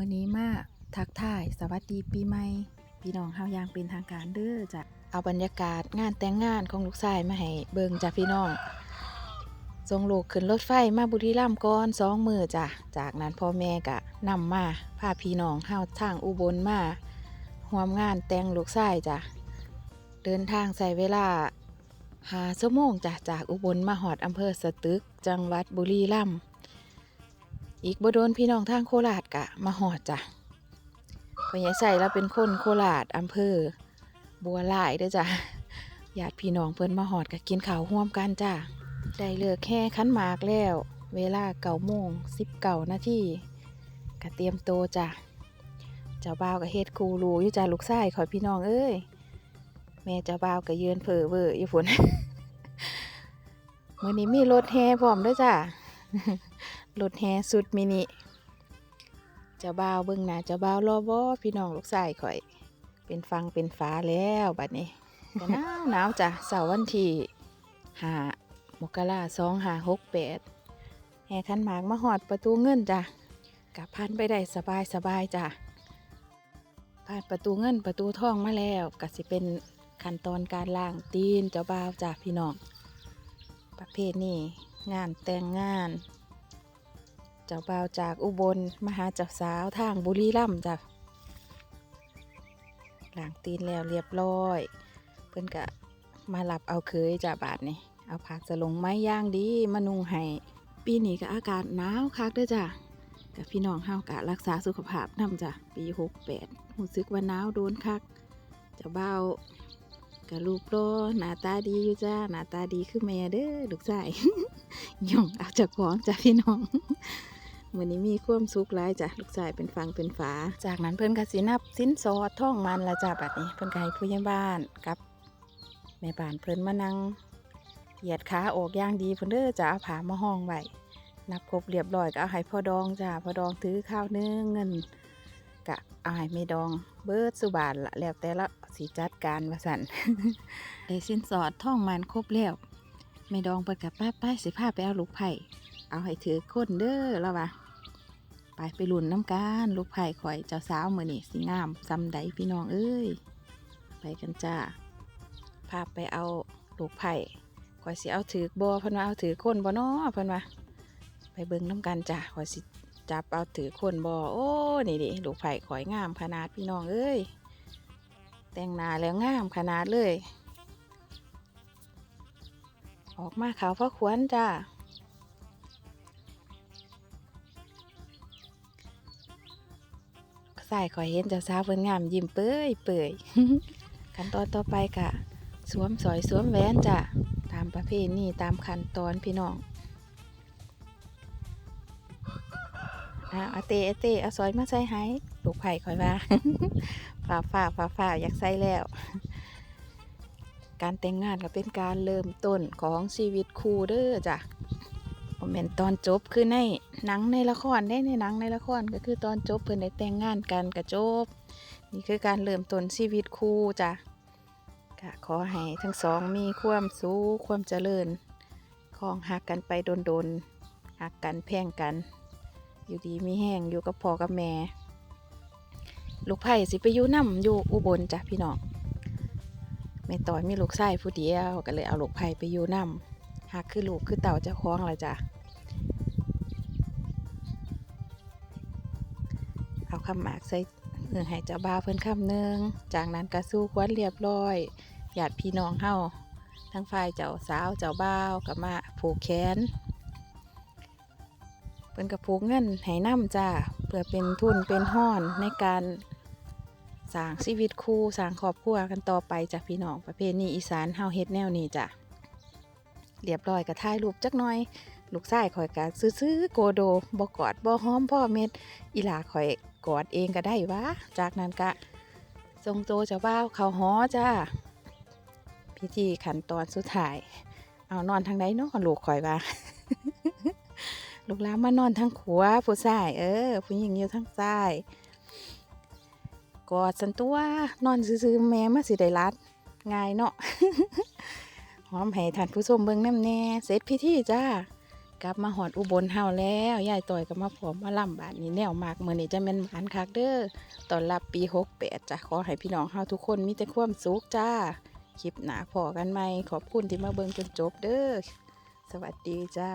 มื่อนี้มาทักทายสวัสดีปีใหม่พี่น้องเฮาอย่างเป็นทางการเด้อจ้ะเอาบรรยากาศงานแต่งงานของลูกชายมาให้เบิ่งจ้ะพี่น้องส่งลูกขึ้นรถไฟมาบุรีรัมย์ก่อนสองมือจ้ะจากนั้นพ่อแม่ก็นำมาพาพี่น้องเฮาทางอุบลมาร่วมงานแต่งลูกชายจ้ะเดินทางใส่เวลาหาชั่วโมงจ้ะจากอุบลมาหอดอำเภอสตึก จังหวัดบุรีรัมย์ อีกบ่โดนพี่น้องทางโคราชกะ มาหอดจ้ะพ่อใหญ่ใส่แล้วเป็นคนโคราชอำเภอ บัวลายด้อจ้ะญาติพี่น้องเพิ่นมาหอดกะกินข้าวร่วมกันจ้ะได้เลิกแค่คันหมากแล้ว เวลาเก้าโมงสิบเก้านาทีกะเตรียมโตจ้ะเจ้าบ่าวกะเฮ็ดคูรูอยู่จ้ะลูกชายขอยพี่น้องเอ้ยแม่เจ้าบ่าวกะยืนเผลอเวออยู่ฝนมื้อนี้มีรถแห่พร้อมด้วยจ้ะ รถแห่สุดมินิเจ้าบ่าวเบิ่งหน้าเจ้าบ่าวรอบ่พี่น้องลูกชายข่อย เป็นฟังเป็นฟ้าแล้วบัดนี้ก็หนาวหนาวจ้ะเสาร์วันที่ห้ามกราสองห้าหกแปดแห่ขันหมากมาหอดประตูเงินจ้ะกลับพันไปได้สบายสบายจ้ะผ่านประตูเงินประตูทองมาแล้วก็สิเป็นขั้นตอนการล่างตีนเจ้าบ่าวจ้ะพี่น้องประเภทนี้งานแต่งงาน เจ้าบ่าวจากอุบลมาหาเจ้าสาวทางบุรีรัมย์จ้ะล้างตีนแล้วเรียบร้อย เพิ่นก็มารับเอาเคยจ้ะบาทนี่เอาผักสลงไม้ย่างดีมานุงให้ปีนี้ก็อากาศหนาวคักด้อจ้ะกับพี่น้องเฮากะรักษาสุขภาพนำจ้ะปีหกแปดรู้สึกว่าหนาวโดนคักเจ้าบ่าวกับลูกโลหน้าตาดีอยู่จ้าหน้าตาดีคือแม่เด้อลูกชายย่องเอาจากของจ้ะพี่น้อง วันนี้มีความสุขหลายจ้ะลูกชายเป็นฟังเป็นฝา จากนั้นเพิ่นก็สินับสินสอดท่องมันละจ้ะบัดนี้เพิ่นก็ให้ผู้ใหญ่บ้านกับ แม่บ้านเพิ่นมานั่งเหยียดขาออกย่างดีเพิ่นเด้อจ้ะเอาผ้ามาห้องไว้นับครบเรียบร้อยก็เอาให้พ่อดองจ้ะพ่อดองถือข้าวเนื้อเงินกะเอาให้แม่ดองเบิดสุบานละแล้วแต่ละสิจัดการว่าสันได้สินสอดท่องมันครบแล้วแม่ดองเปิดกับป้าป้าสิพาไปเอาลูกไผ่ เอาให้ถือคนเด้อแล้ววะไปไปลุ่นน้ำกันลูกไผ่ข่อยเจ้าสาวมือนี่สิงามซำใดพี่น้องเอ้ยไปกันจ้าพาไปเอาลูกไผ่ข่อยสิเอาถือบอพิ่นว่าเอาถือคนบ่น้อพิ่นว่าไปเบิ่งน้ำกันจ้าข่อยสิจับเอาถือคนบอโอ้นี่ดิลูกไผ่ข่อยงามขนาดพี่น้องเอ้ยแต่งหน้าแล้วงามขนาดเลย ออกมาขาวพระขวัญจ้า สายขอยเห็นเจ้าสาวเพิ่นงามยิ้มเปื่อยเปื่อยขั้นตอนต่อไปกะสวมสอยสวมแหวนจ้ะตามประเพณีตามขั้นตอนพี่น้องอะเอาเตเอาเตเอาสอยมาใส่ให้ลูกไผ่คอยว่าฝ่าฝ่าฝ่าฝ่าอยากใส่แล้ว การแต่งงานก็เป็นการเริ่มต้นของชีวิตคู่เด้อจ้ะ โมเมนตอนจบคือในหนังในละครได้ในหนังในละครก็คือตอนจบเพิ่นได้แต่งงานกันก็จบ นี่คือการเริ่มต้นชีวิตคู่จ้ะก็ขอให้ทั้งสองมีความสุขความเจริญคองหักกันไปโดนๆหักกันแพงกัน อยู่ดีมีแห้งอยู่กับพ่อกับแม่ ลูกไผ่สิไปอยู่น้ำอยู่อุบลจ้ะพี่น้องแม่ต่อยมีลูกชายผู้เดียวก็เลยเอาลูกไผ่ไปอยู่น้ำ หากคือลูกคือเต่าเจ้าของละจ้ะเอาคำหมากใส่เพื่อให้เจ้าบ่าวเพิ่นคำหนึ่งจากนั้นก็สู้ควันเรียบร้อยญาติพี่น้องเฮาทั้งฝ่ายเจ้าสาวเจ้าบ่าวก็มาผูกแขนเพิ่นก็ผูกเงินให้น้ำจ้าเพื่อเป็นทุนเป็นห้อนในการสร้างชีวิตคู่สร้างครอบครัวกันต่อไปจากพี่น้องประเพณีอีสานเฮาเฮ็ดแนวนี้จ้ะ เรียบร้อยก็ถ่ายรูปจักหน่อย ลูกชายข่อยก็ซื้อๆโกโดบ่กอดบ่หอมพ่อเม็ดอีหลาข่อยกอดเองก็ได้วะจากนั้นก็ทรงโตจ้าบ่าวเขาหอจ้าพิธีขั้นตอนสุดท้าย เอานอนทางไหนเนาะลูกข่อยว่าลูกหลามานอนทางขวาผู้ชายเออผู้หญิงอยู่ทางซ้ายกอดสันตัวนอนซื่อๆแม่มาสิได้รัดง่ายเนาะ หอมให้ท่านผู้ชมเบิ่งน้ำแน่เสร็จพิธีจ้ากลับมาหอดอุบลเฮาแล้วยายต่อยกับมาผอมมาล่ำบาทนี้แนวมากเมื่อนี้จะเป็นหมานคักเด้อตอนรับปี68จ้ะขอให้พี่น้องเฮาทุกคนมีแต่ความสุขจ้า คลิปหน้าพอกันไหมขอบคุณที่มาเบิ่งจนจบเด้อสวัสดีจ้า